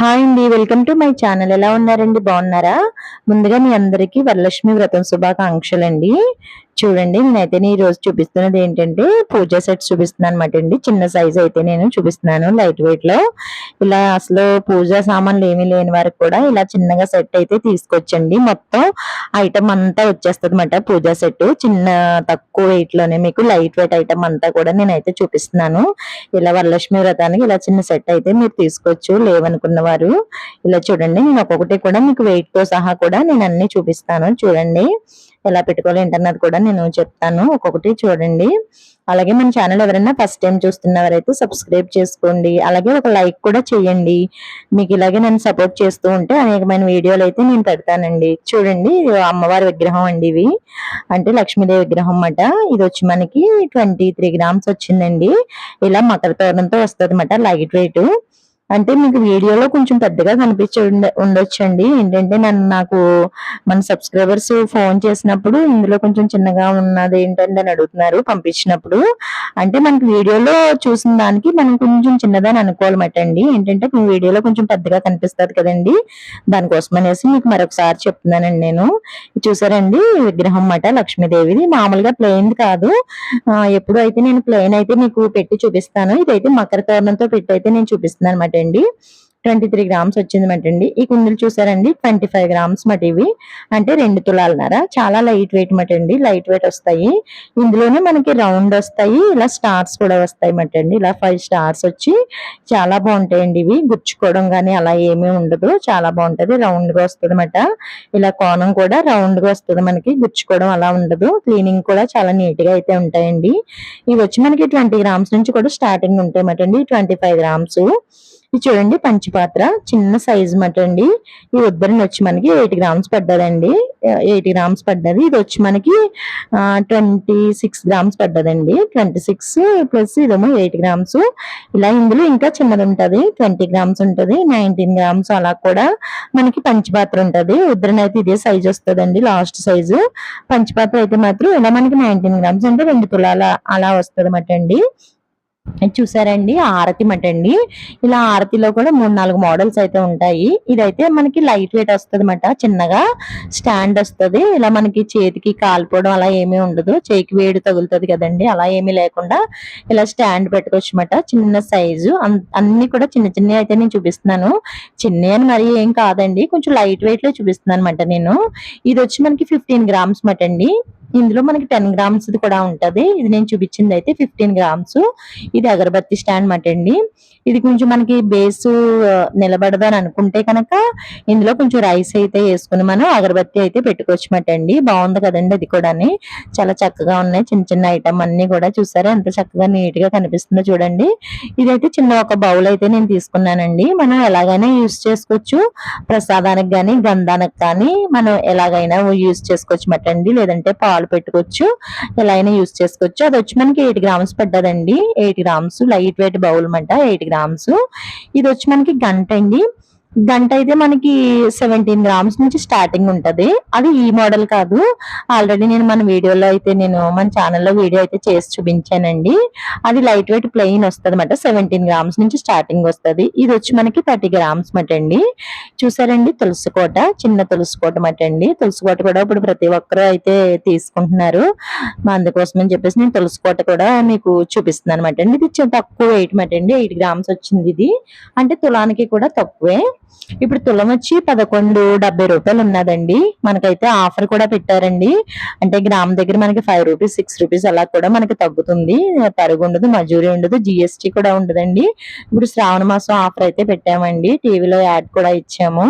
Hi అండి welcome to my channel. ఎలా ఉన్నారండి? బాగున్నారా? ముందుగా మీ అందరికీ వరలక్ష్మి వ్రతం శుభాకాంక్షలు అండి చూడండి నేనైతే ఈ రోజు చూపిస్తున్నది ఏంటంటే పూజా సెట్స్ చూపిస్తున్నాను అనమాట అండి. చిన్న సైజ్ అయితే నేను చూపిస్తున్నాను లైట్ వెయిట్లో. ఇలా అసలు పూజా సామాన్లు ఏమీ లేని వారికి కూడా ఇలా చిన్నగా సెట్ అయితే తీసుకొచ్చండి. మొత్తం ఐటమ్ అంతా వచ్చేస్తుంది అనమాట పూజా సెట్ చిన్న తక్కువ వెయిట్లోనే మీకు లైట్ వెయిట్ ఐటమ్ అంతా కూడా నేనైతే చూపిస్తున్నాను. ఇలా వరలక్ష్మి వ్రతానికి ఇలా చిన్న సెట్ అయితే మీరు తీసుకోవచ్చు. లేవనుకున్న వారు ఇలా చూడండి. నేను ఒక్కొక్కటి కూడా మీకు వెయిట్తో సహా కూడా నేను అన్ని చూపిస్తాను. చూడండి. ఎలా పెట్టుకోవాలి ఏంటన్నది కూడా నేను చెప్తాను. ఒక్కొక్కటి చూడండి. అలాగే మన ఛానల్ ఎవరైనా ఫస్ట్ టైం చూస్తున్నవారైతే సబ్స్క్రైబ్ చేసుకోండి. అలాగే ఒక లైక్ కూడా చేయండి. మీకు ఇలాగే నన్ను సపోర్ట్ చేస్తూ ఉంటే అనేకమైన వీడియోలు అయితే నేను పెడతానండి. చూడండి ఇది అమ్మవారి విగ్రహం అండి ఇవి. అంటే లక్ష్మీదేవి విగ్రహం అన్నమాట ఇది వచ్చి మనకి ట్వంటీ త్రీ గ్రామ్స్ వచ్చిందండి. ఇలా మకర తోరణంతో వస్తుంది అనమాట లైట్ వెయిట్. అంటే మీకు వీడియోలో కొంచెం పెద్దగా కనిపించి ఉండ- ఉండొచ్చండి. ఏంటంటే నన్ను నాకు మన సబ్స్క్రైబర్స్ ఫోన్ చేసినప్పుడు ఇందులో కొంచెం చిన్నగా ఉన్నది ఏంటంటే అని అడుగుతున్నారు పంపించినప్పుడు. అంటే మనకి వీడియోలో చూసిన దానికి మనం కొంచెం చిన్నదని అనుకోవాలన్నమాట అండి ఏంటంటే మీ వీడియోలో కొంచెం పెద్దగా కనిపిస్తుంది కదండి. దానికోసం అనేసి మీకు మరొకసారి చెప్తున్నానండి నేను. చూసారండి? విగ్రహం అన్నమాట లక్ష్మీదేవిది. మామూలుగా ప్లెయిన్ కాదు. ఎప్పుడు అయితే నేను ప్లెయిన్ అయితే మీకు పెట్టి చూపిస్తాను. ఇదైతే మకర తోరణంతో పెట్టి అయితే నేను చూపిస్తున్నాను అనమాట అండి ట్వంటీ త్రీ గ్రామ్స్ వచ్చింది అండి ఈ కుందులు చూసారండి? ట్వంటీ ఫైవ్ గ్రామ్స్ మాట ఇవి. అంటే రెండు తులాలన్నర. చాలా లైట్ వెయిట్ మాట అండి లైట్ వెయిట్ వస్తాయి. ఇందులోనే మనకి రౌండ్ వస్తాయి. ఇలా స్టార్స్ కూడా వస్తాయి మాట అండి ఇలా ఫైవ్ స్టార్స్ వచ్చి చాలా బాగుంటాయండి ఇవి. గుచ్చుకోవడం కానీ అలా ఏమీ ఉండదు. చాలా బాగుంటది. రౌండ్గా వస్తుంది అనమాట ఇలా కోణం కూడా రౌండ్గా వస్తుంది మనకి. గుచ్చుకోవడం అలా ఉండదు. క్లీనింగ్ కూడా చాలా నీట్గా అయితే ఉంటాయండి. ఇవి వచ్చి మనకి ట్వంటీ గ్రామ్స్ నుంచి కూడా స్టార్టింగ్ ఉంటాయి మాటండి. ట్వంటీ ఫైవ్ గ్రామ్స్ ఇది చూడండి పంచపాత్ర. చిన్న సైజ్ మట అండి. ఈ ఉద్దరణ వచ్చి మనకి ఎయిట్ గ్రామ్స్ పడ్డదండి. ఎయిట్ గ్రామ్స్ పడ్డది. ఇది వచ్చి మనకి ట్వంటీ సిక్స్ గ్రామ్స్ పడ్డదండి. ట్వంటీ సిక్స్ ప్లస్ ఇదేమో ఎయిట్ గ్రామ్స్ ఇలా ఇందులో ఇంకా చిన్నది ఉంటుంది. ట్వంటీ గ్రామ్స్ ఉంటుంది. నైన్టీన్ గ్రామ్స్ అలా కూడా మనకి పంచపాత్ర ఉంటుంది. ఉద్దరణ అయితే ఇదే సైజ్ వస్తుందండి లాస్ట్ సైజు పంచపాత్ర అయితే మాత్రం ఇలా మనకి నైన్టీన్ గ్రామ్స్ అంటే రెండు తులాల అలా వస్తుంది అండి చూసారండి ఆరతి మట అండి ఇలా ఆరతిలో కూడా మూడు నాలుగు మోడల్స్ అయితే ఉంటాయి. ఇదైతే మనకి లైట్ వెయిట్ వస్తుంది అనమాట చిన్నగా స్టాండ్ వస్తుంది. ఇలా మనకి చేతికి కాలిపోవడం అలా ఏమీ ఉండదు. చేతికి వేడి తగులుతుంది కదండి అలా ఏమీ లేకుండా ఇలా స్టాండ్ పెట్టుకోవచ్చు అనమాట చిన్న సైజు. అన్ని కూడా చిన్న చిన్న అయితే నేను చూపిస్తున్నాను. చిన్న అని మరి ఏం కాదండి కొంచెం లైట్ వెయిట్లో చూపిస్తున్నాను అనమాట నేను. ఇది వచ్చి మనకి ఫిఫ్టీన్ గ్రామ్స్ మట అండి ఇందులో మనకి టెన్ గ్రామ్స్ కూడా ఉంటది. ఇది నేను చూపించింది అయితే ఫిఫ్టీన్ గ్రామ్స్ ఇది అగరబత్తి స్టాండ్ మాట అండి. ఇది కొంచెం మనకి బేస్ నిలబడదని అనుకుంటే కనుక ఇందులో కొంచెం రైస్ అయితే వేసుకుని మనం అగరబత్తి అయితే పెట్టుకోవచ్చు మాట అండి. బాగుంది కదండి అది కూడా చాలా చక్కగా ఉన్నాయి. చిన్న చిన్న ఐటమ్ అన్ని కూడా చూసారా? ఎంత చక్కగా నీట్గా కనిపిస్తుందో చూడండి. ఇదైతే చిన్న ఒక బౌల్ అయితే నేను తీసుకున్నానండి. మనం ఎలాగైనా యూస్ చేసుకోవచ్చు. ప్రసాదానికి కానీ గంధానికి కానీ మనం ఎలాగైనా యూస్ చేసుకోవచ్చు మాట అండి. లేదంటే పాలు పెట్టుకోవచ్చు. ఎలా అయినా యూస్ చేసుకోవచ్చు. అది వచ్చి మనకి eight grams పడ్డదండి. Eight grams. Light weight bowl అంట ఎయిట్ గ్రామ్స్. ఇది వచ్చి మనకి గంట అండి. గంట అయితే మనకి సెవెంటీన్ గ్రామ్స్ నుంచి స్టార్టింగ్ ఉంటది. అది ఈ మోడల్ కాదు. ఆల్రెడీ నేను మన వీడియోలో అయితే నేను మన ఛానల్లో వీడియో అయితే చేసి చూపించానండి. అది లైట్ వెయిట్ ప్లెయిన్ వస్తుంది అనమాట సెవెంటీన్ గ్రామ్స్ నుంచి స్టార్టింగ్ వస్తుంది. ఇది వచ్చి మనకి థర్టీ గ్రామ్స్ మట అండి. చూసారండి? తులసి కోట చిన్న తులసి కోట మట అండి. తులసి కోట కూడా ఇప్పుడు ప్రతి ఒక్కరు అయితే తీసుకుంటున్నారు. అందుకోసం అని చెప్పేసి నేను తులసి కోట కూడా మీకు చూపిస్తున్నాను అనమాట అండి. ఇది తక్కువ వెయిట్ మటండి అండి. ఎయిట్ గ్రామ్స్ వచ్చింది ఇది. అంటే తులానికి కూడా తక్కువే. ఇప్పుడు తులం వచ్చి పదకొండు డెబ్బై రూపాయలు ఉన్నదండి. మనకైతే ఆఫర్ కూడా పెట్టారండి. అంటే గ్రామ్ దగ్గర మనకి ఫైవ్ రూపీస్ సిక్స్ రూపీస్ అలా కూడా మనకి తగ్గుతుంది. తరుగు ఉండదు మజూరీ ఉండదు జిఎస్టీ కూడా ఉండదండి. ఇప్పుడు శ్రావణ మాసం ఆఫర్ అయితే పెట్టామండి. టీవీలో యాడ్ కూడా ఇచ్చాము.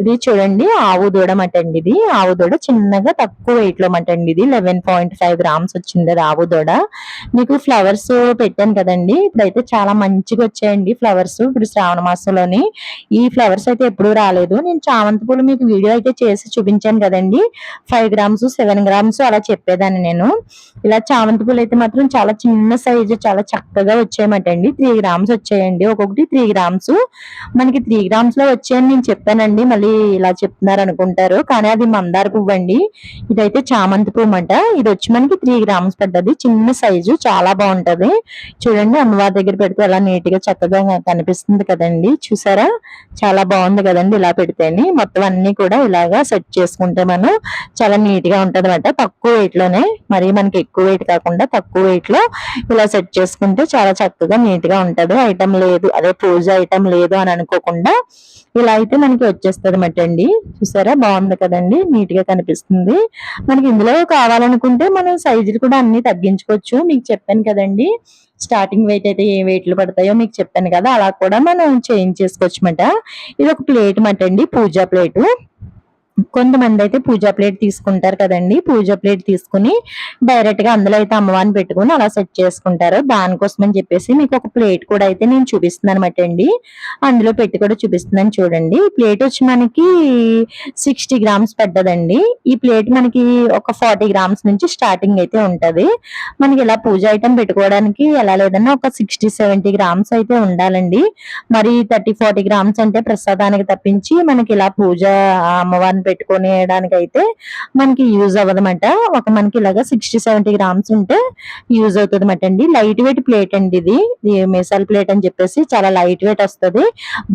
ఇది చూడండి ఆవు దూడ మటండి ఇది. ఆవు దూడ చిన్నగా తక్కువ వెయిట్లో మటండి ఇది. లెవెన్ పాయింట్ ఫైవ్ గ్రామ్స్ వచ్చింది అది ఆవు దూడ. మీకు ఫ్లవర్స్ పెట్టాను కదండి. ఇప్పుడైతే చాలా మంచిగా వచ్చాయండి ఫ్లవర్స్. ఇప్పుడు శ్రావణ మాసంలోని ఈ ఫ్లవర్స్ అయితే ఎప్పుడూ రాలేదు. నేను చామంతి పూలు మీకు వీడియో అయితే చేసి చూపించాను కదండి. ఫైవ్ గ్రామ్స్ సెవెన్ గ్రామ్స్ అలా చెప్పేదాన్ని నేను. ఇలా చామంతి పూలు అయితే మాత్రం చాలా చిన్న సైజు చాలా చక్కగా వచ్చాయన్నమాట అండి త్రీ గ్రామ్స్ వచ్చాయండి. ఒక్కొక్కటి త్రీ గ్రామ్స్ మనకి త్రీ గ్రామ్స్లో వచ్చాయని నేను చెప్పానండి. మళ్ళీ ఇలా చెప్తున్నారు అనుకుంటారు. కానీ అది మందార పువ్వు అండి ఇదైతే చామంతి పువ్వు అంట ఇది వచ్చి మనకి త్రీ గ్రామ్స్ పడ్డది చిన్న సైజు చాలా బాగుంటది. చూడండి అమ్మవారి దగ్గర పెడితే ఎలా నీట్గా చక్కగా కనిపిస్తుంది కదండి. చూసారా? చాలా బాగుంది కదండి ఇలా పెడితేని. మొత్తం అన్ని కూడా ఇలాగా సెట్ చేసుకుంటే మనం చాలా నీట్గా ఉంటది అనమాట తక్కువ వెయిట్లోనే మరి మనకి ఎక్కువ వెయిట్ కాకుండా తక్కువ వెయిట్లో ఇలా సెట్ చేసుకుంటే చాలా చక్కగా నీట్గా ఉంటది. ఐటమ్ లేదు అదే పూజ ఐటమ్ లేదు అని అనుకోకుండా ఇలా అయితే మనకి వచ్చేస్తుంది అనమాట అండి. చూసారా? బాగుంది కదండి. నీట్గా కనిపిస్తుంది. మనకి ఇందులో కావాలనుకుంటే మనం సైజులు కూడా అన్ని తగ్గించుకోవచ్చు. మీకు చెప్పాను కదండి. స్టార్టింగ్ వెయిట్ అయితే ఏ వెయిట్లు పడతాయో మీకు చెప్పాను కదా అలా కూడా మనం చేంజ్ చేసుకోవచ్చు అనమాట ఇది ఒక ప్లేట్ మాట అండి పూజా ప్లేటు కొంతమంది అయితే పూజా ప్లేట్ తీసుకుంటారు కదండి. పూజా ప్లేట్ తీసుకుని డైరెక్ట్గా అందులో అయితే అమ్మవారిని పెట్టుకుని అలా సెట్ చేసుకుంటారు. దానికోసం అని చెప్పేసి మీకు ఒక ప్లేట్ కూడా అయితే నేను చూపిస్తున్నాను అనమాట అండి అందులో పెట్టి కూడా చూపిస్తున్నాను చూడండి. ఈ ప్లేట్ వచ్చి మనకి సిక్స్టీ గ్రామ్స్ పడ్డదండి ఈ ప్లేట్ మనకి ఒక ఫార్టీ గ్రామ్స్ నుంచి స్టార్టింగ్ అయితే ఉంటది. మనకి ఇలా పూజ ఐటమ్ పెట్టుకోవడానికి ఎలా లేదన్నా ఒక సిక్స్టీ సెవెంటీ గ్రామ్స్ అయితే ఉండాలండి. మరి థర్టీ ఫార్టీ గ్రామ్స్ అంటే ప్రసాదానికి తప్పించి మనకి ఇలా పూజ అమ్మవారిని పెట్టుకునేయడానికైతే అయితే మనకి యూజ్ అవ్వదన్నమాట. ఒక మనకి ఇలాగా సిక్స్టీ సెవెంటీ గ్రామ్స్ ఉంటే యూజ్ అవుతుంది అనమాట అండి. లైట్ వెయిట్ ప్లేట్ అండి ఇది. మిసాల్ ప్లేట్ అని చెప్పేసి చాలా లైట్ వెయిట్ వస్తది.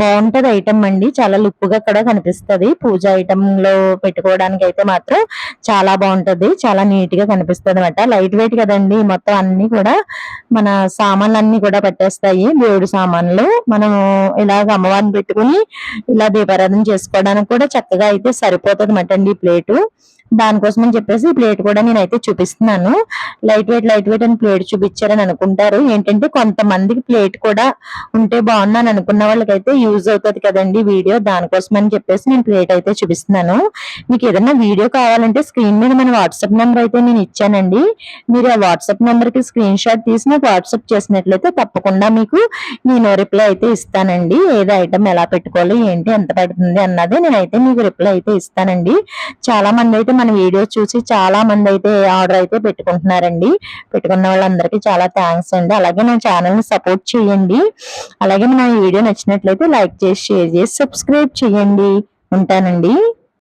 బాగుంటది ఐటమ్ అండి. చాలా లుక్గా కూడా కనిపిస్తుంది. పూజ ఐటమ్లో పెట్టుకోవడానికి అయితే మాత్రం చాలా బాగుంటది. చాలా నీట్గా కనిపిస్తుంది అనమాట లైట్ వెయిట్ కదండి. మొత్తం అన్ని కూడా మన సామాన్లు అన్ని కూడా పెట్టేస్తాయి. దేవుడి సామాన్లు. మనం ఇలాగ అమ్మవారిని పెట్టుకుని ఇలా దీపారాధన చేసుకోవడానికి కూడా చక్కగా అయితే సరిపోతుంది సరిపోతుంది మటన్ ఈ ప్లేటు. దానికోసం అని చెప్పేసి ప్లేట్ కూడా నేనైతే చూపిస్తున్నాను. లైట్ వెయిట్ లైట్ వెయిట్ అని ప్లేట్ చూపించారని అనుకుంటారు. ఏంటంటే కొంతమందికి ప్లేట్ కూడా ఉంటే బాగున్నాను అనుకున్న వాళ్ళకైతే యూజ్ అవుతుంది కదండి వీడియో. దానికోసం అని చెప్పేసి నేను ప్లేట్ అయితే చూపిస్తున్నాను. మీకు ఏదైనా వీడియో కావాలంటే స్క్రీన్ మీద మన వాట్సాప్ నెంబర్ అయితే నేను ఇచ్చానండి. మీరు ఆ వాట్సాప్ నెంబర్కి స్క్రీన్ షాట్ తీసి నాకు వాట్సాప్ చేసినట్లయితే తప్పకుండా మీకు నేను రిప్లై అయితే ఇస్తానండి. ఏదో ఐటమ్ ఎలా పెట్టుకోవాలి ఏంటి ఎంత పడుతుంది అన్నది నేనైతే మీకు రిప్లై అయితే ఇస్తానండి. చాలా మంది అయితే మన వీడియో చూసి చాలా మంది అయితే ఆర్డర్ అయితే పెట్టుకుంటున్నారండి. పెట్టుకున్న వాళ్ళందరికీ చాలా థ్యాంక్స్ అండి. అలాగే నా ఛానల్ని సపోర్ట్ చేయండి. అలాగే మన వీడియో నచ్చినట్లయితే లైక్ చేసి షేర్ చేసి సబ్స్క్రైబ్ చేయండి. ఉంటానండి.